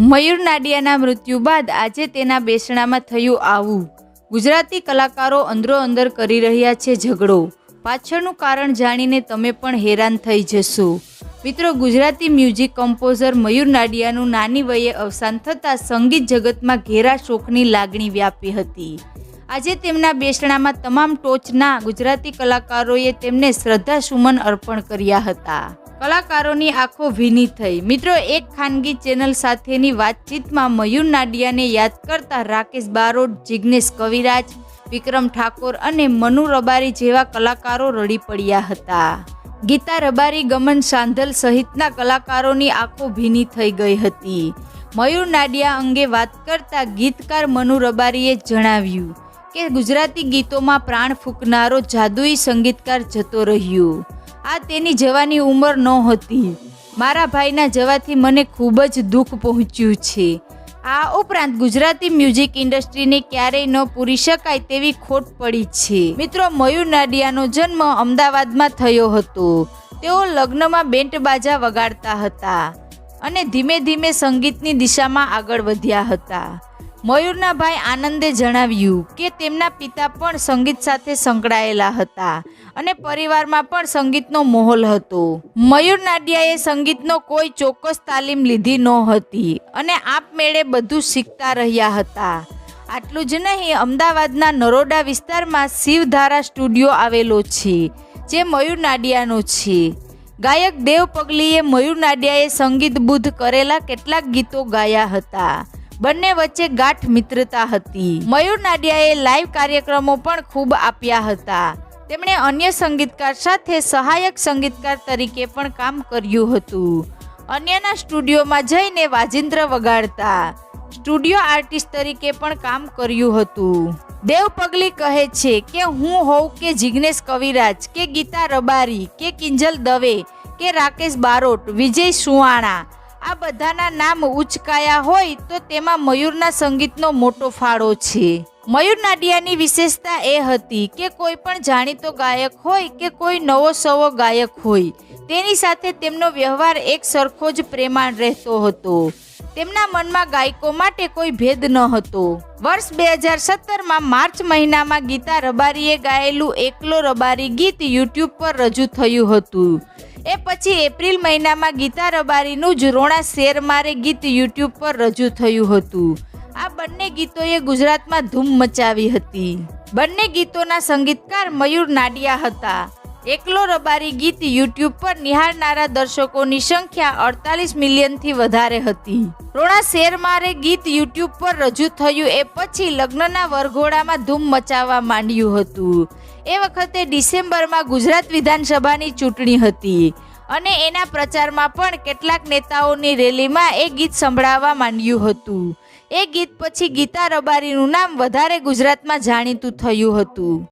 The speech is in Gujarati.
મયુર નાડિયાના મૃત્યુ બાદ આજે તેના બેસણામાં થયું આવું. ગુજરાતી કલાકારો અંદરો અંદર કરી રહ્યા છે ઝઘડો. પાછળનું કારણ જાણીને તમે પણ હેરાન થઈ જશો. મિત્રો, ગુજરાતી મ્યુઝિક કમ્પોઝર મયુર નાડિયાનું નાની વયે અવસાન થતાં સંગીત જગતમાં ઘેરા શોકની લાગણી વ્યાપી હતી. આજે તેમના બેસણામાં તમામ ટોચના ગુજરાતી કલાકારોએ તેમને શ્રદ્ધાસુમન અર્પણ કર્યા હતા. કલાકારોની આંખો ભીની થઈ. મિત્રો, એક ખાનગી ચેનલ સાથેની વાતચીતમાં મયુર નાડિયાને યાદ કરતા રાકેશ બારોટ, જિગ્નેશ કવિરાજ, વિક્રમ ઠાકોર અને મનુ રબારી જેવા કલાકારો રડી પડ્યા હતા. ગીતા રબારી, ગમન સાંધલ સહિતના કલાકારોની આંખો ભીની થઈ ગઈ હતી. મયુર નાડિયા અંગે વાત કરતા ગીતકાર મનુ રબારીએ જણાવ્યું કે, ગુજરાતી ગીતોમાં પ્રાણ ફૂંકનારો જાદુઈ સંગીતકાર જતો રહ્યો. આ તેની જવાની ઉંમર નહોતી. મારા ભાઈના જવાથી મને ખૂબ જ દુઃખ પહોંચ્યું છે. આ ઉપરાંત ગુજરાતી મ્યુઝિક ઇન્ડસ્ટ્રીને ક્યારેય ન પૂરી શકાય તેવી ખોટ પડી છે. મિત્રો, મયુર નાડિયાનો જન્મ અમદાવાદમાં થયો હતો. તેઓ લગ્નમાં બેન્ટ બાજા વગાડતા હતા અને ધીમે ધીમે સંગીતની દિશામાં આગળ વધ્યા હતા. મયુરના ભાઈ આનંદે જણાવ્યું કે તેમના પિતા પણ સંગીત સાથે સંકળાયેલા હતા અને પરિવારમાં પણ સંગીતનો માહોલ હતો. મયુર નાડિયાએ સંગીતનો કોઈ ચોક્કસ તાલીમ લીધી નહોતી અને આપમેળે બધું શીખતા રહ્યા હતા. આટલું જ નહીં, અમદાવાદના નરોડા વિસ્તારમાં શિવધારા સ્ટુડિયો આવેલો છે, જે મયુર નાડિયાનો છે. ગાયક દેવ પગલીએ મયુર નાડિયાએ સંગીત બુદ્ધ કરેલા કેટલાક ગીતો ગાયા હતા. બંને વચ્ચે ગાઠ મિત્રતા હતી. મયુર નાડિયાએ લાઈવ કાર્યક્રમો પણ ખૂબ આપ્યા હતા. તેમણે અન્ય સંગીતકાર સાથે સહાયક સંગીતકાર તરીકે પણ કામ કર્યું હતું. અન્યના સ્ટુડિયોમાં જઈને વાજિંત્ર વગાડતા, સ્ટુડિયો આર્ટિસ્ટ તરીકે પણ કામ કર્યું હતું. દેવ પગલી કહે છે કે, હું હોઉં કે જિગ્નેશ કવિરાજ, કે ગીતા રબારી, કે કિંજલ દવે, કે રાકેશ બારોટ, વિજય સુવાણા આ બધાના નામ ઉચકાયા હોય તો તેમાં મયુરના સંગીતનો મોટો ફાળો છે. મયુર નાડિયાની વિશેષતા એ હતી કે કોઈ પણ જાણીતો ગાયક હોય કે કોઈ નવો સવો ગાયક હોય, તેની સાથે તેમનો વ્યવહાર એક સરખો જ પ્રેમાળ રહેતો હતો. તેમના મનમાં ગાયકો માટે કોઈ ભેદ ન હતો. વર્ષ બે હજાર સત્તરમાં માર્ચ મહિનામાં ગીતા રબારીએ ગાયેલું એકલો રબારી ગીત યુટ્યુબ પર રજૂ થયું હતું. એ પછી એપ્રિલ મહિનામાં ગીતા રબારીનું જ રોણા શેર મારે ગીત યુટ્યુબ પર રજૂ થયું હતું. આ બંને ગીતોએ ગુજરાતમાં ધૂમ મચાવી હતી. બંને ગીતોના સંગીતકાર મયુર નાડિયા હતા. એકલો રબારી ગીત યુટ્યુબ પર નિહાળનારા દર્શકોની સંખ્યા અડતાલીસ મિલિયનથી વધારે હતી. રોણા શેરમારે ગીત યુટ્યુબ પર રજૂ થયું એ પછી લગ્નના વરઘોડામાં ધૂમ મચાવવા માંડ્યું હતું. એ વખતે ડિસેમ્બરમાં ગુજરાત વિધાનસભાની ચૂંટણી હતી અને એના પ્રચારમાં પણ કેટલાક નેતાઓની રેલીમાં એ ગીત સંભળાવવા માંડ્યું હતું. એ ગીત પછી ગીતા રબારીનું નામ વધારે ગુજરાતમાં જાણીતું થયું હતું.